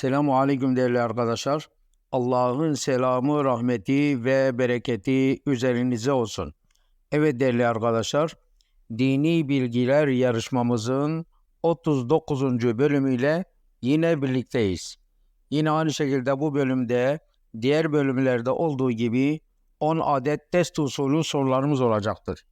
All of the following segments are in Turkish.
Selamu Aleyküm değerli arkadaşlar. Allah'ın selamı, rahmeti ve bereketi üzerinize olsun. Evet değerli arkadaşlar, dini bilgiler yarışmamızın 39. bölümüyle yine birlikteyiz. Yine aynı şekilde bu bölümde diğer bölümlerde olduğu gibi 10 adet test usulü sorularımız olacaktır.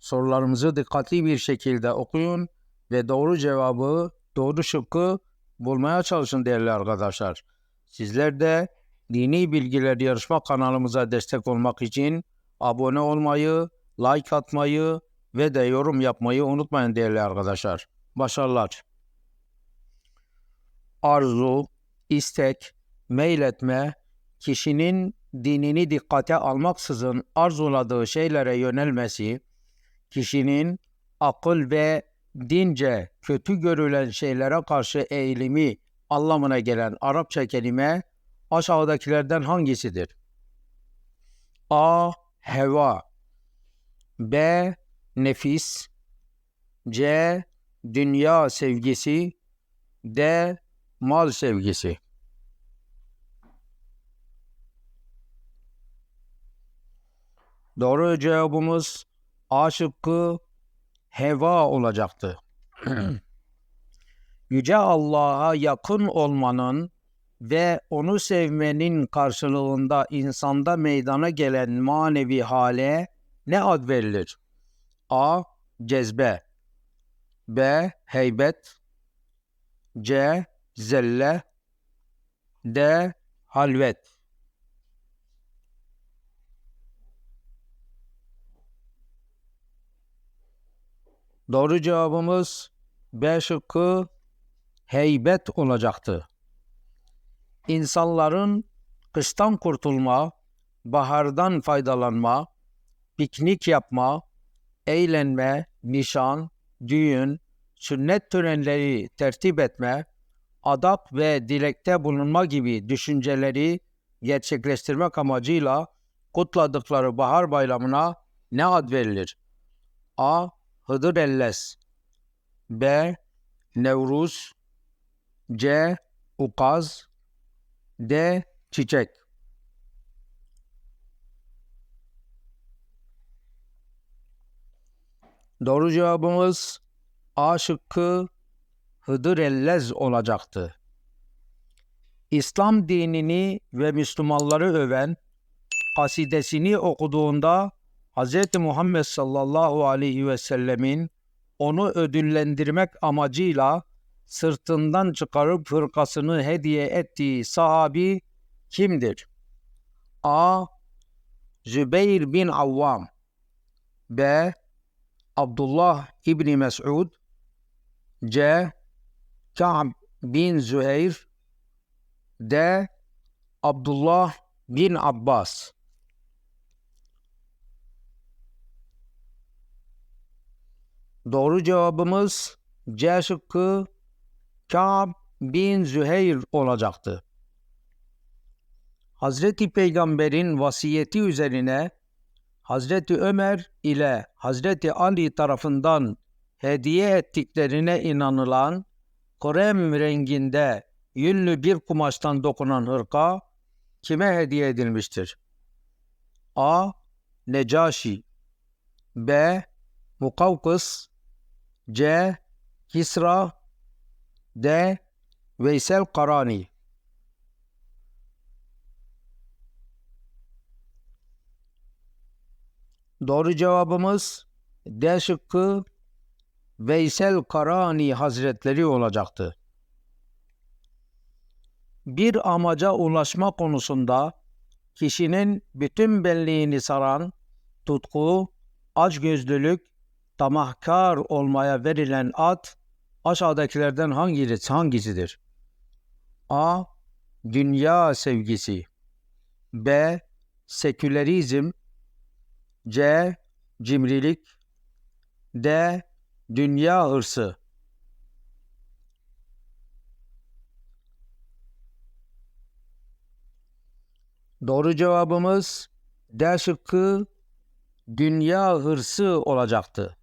Sorularımızı dikkatli bir şekilde okuyun ve doğru cevabı, doğru şıkkı bulmaya çalışın değerli arkadaşlar. Sizler de Dini Bilgiler Yarışma kanalımıza destek olmak için abone olmayı, like atmayı ve de yorum yapmayı unutmayın değerli arkadaşlar. Başarılar. Arzu, istek, meyletme, kişinin dinini dikkate almaksızın arzuladığı şeylere yönelmesi, kişinin akıl ve dince kötü görülen şeylere karşı eğilimi anlamına gelen Arapça kelime aşağıdakilerden hangisidir? A. Heva B. Nefis C. Dünya sevgisi D. Mal sevgisi Doğru cevabımız A şıkkı heva olacaktı. Yüce Allah'a yakın olmanın ve onu sevmenin karşılığında insanda meydana gelen manevi hale ne ad verilir? A. Cezbe B. Heybet C. Zelle D. Halvet Doğru cevabımız B şıkkı heybet olacaktı. İnsanların kıştan kurtulma, bahardan faydalanma, piknik yapma, eğlenme, nişan, düğün, sünnet törenleri tertip etme, adap ve dilekte bulunma gibi düşünceleri gerçekleştirmek amacıyla kutladıkları bahar bayramına ne ad verilir? A. Hıdır Elles B. Nevruz C. Ukaz D. Çiçek Doğru cevabımız A şıkkı Hıdır Ellez olacaktı. İslam dinini ve Müslümanları öven kasidesini okuduğunda Hz. Muhammed sallallahu aleyhi ve sellemin onu ödüllendirmek amacıyla sırtından çıkarıp fırkasını hediye ettiği sahabi kimdir? A. Zübeyir bin Avvam B. Abdullah İbni Mes'ud C. Ka'b bin Züheyr D. Abdullah bin Abbas Doğru cevabımız C şıkkı Ka'b bin Züheyr olacaktı. Hazreti Peygamber'in vasiyeti üzerine Hazreti Ömer ile Hazreti Ali tarafından hediye ettiklerine inanılan krem renginde yünlü bir kumaştan dokunan hırka kime hediye edilmiştir? A. Necaşi B. Mukavkıs C. Kisra D. Veysel Karani Doğru cevabımız D şıkkı Veysel Karani Hazretleri olacaktı. Bir amaca ulaşma konusunda kişinin bütün benliğini saran tutku, açgözlülük, tamahkar olmaya verilen ad aşağıdakilerden hangisi, hangisidir? A. Dünya sevgisi B. Sekülerizm C. Cimrilik D. Dünya hırsı Doğru cevabımız D şıkkı dünya hırsı olacaktı.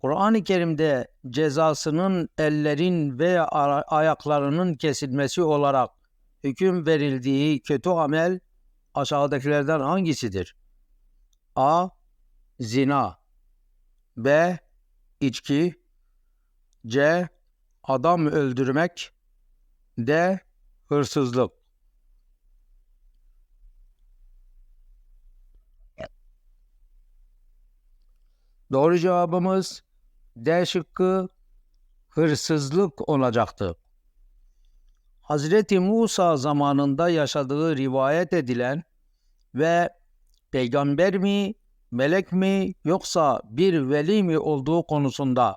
Kur'an-ı Kerim'de cezasının ellerin veya ayaklarının kesilmesi olarak hüküm verildiği kötü amel aşağıdakilerden hangisidir? A. Zina B. İçki C. Adam öldürmek D. Hırsızlık Doğru cevabımız D şıkkı hırsızlık olacaktı. Hazreti Musa zamanında yaşadığı rivayet edilen ve peygamber mi, melek mi yoksa bir veli mi olduğu konusunda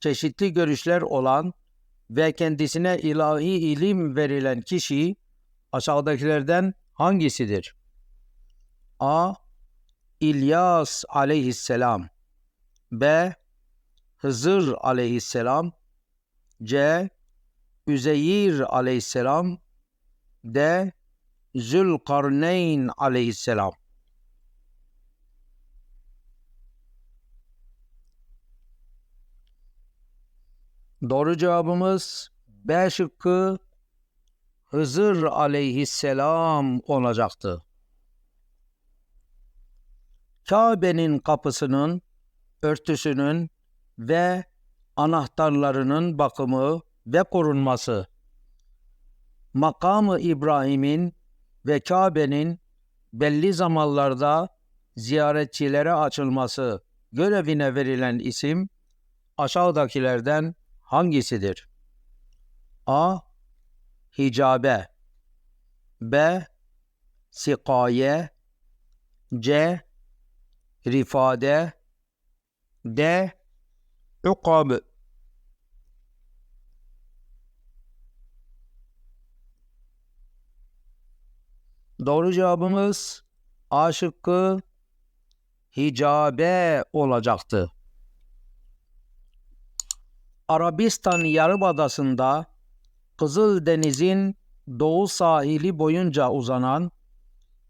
çeşitli görüşler olan ve kendisine ilahi ilim verilen kişi aşağıdakilerden hangisidir? A. İlyas aleyhisselam B. Hızır aleyhisselam C. Üzeyir aleyhisselam D. Zülkarneyn aleyhisselam Doğru cevabımız B şıkkı Hızır aleyhisselam olacaktı. Kabe'nin kapısının, örtüsünün ve anahtarlarının bakımı ve korunması, makamı İbrahim'in ve Kabe'nin belli zamanlarda ziyaretçilere açılması görevine verilen isim aşağıdakilerden hangisidir? A. Hicabe B. Sikaye C. Rifade D. Ukab Doğru cevabımız A şıkkı hicabe olacaktı. Arabistan Yarımadası'nda Kızıldeniz'in doğu sahili boyunca uzanan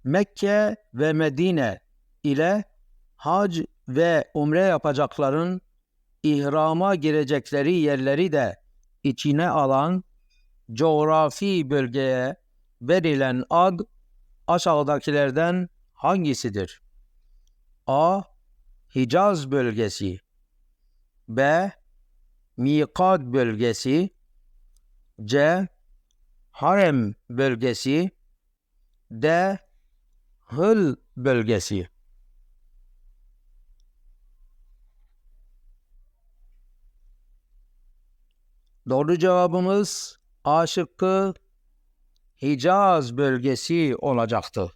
Mekke ve Medine ile hac ve umre yapacakların ihrama girecekleri yerleri de içine alan coğrafi bölgeye verilen ad aşağıdakilerden hangisidir? A. Hicaz bölgesi B. Mikat bölgesi C. Harem bölgesi D. Hıl bölgesi Doğru cevabımız A şıkkı Hicaz bölgesi olacaktı.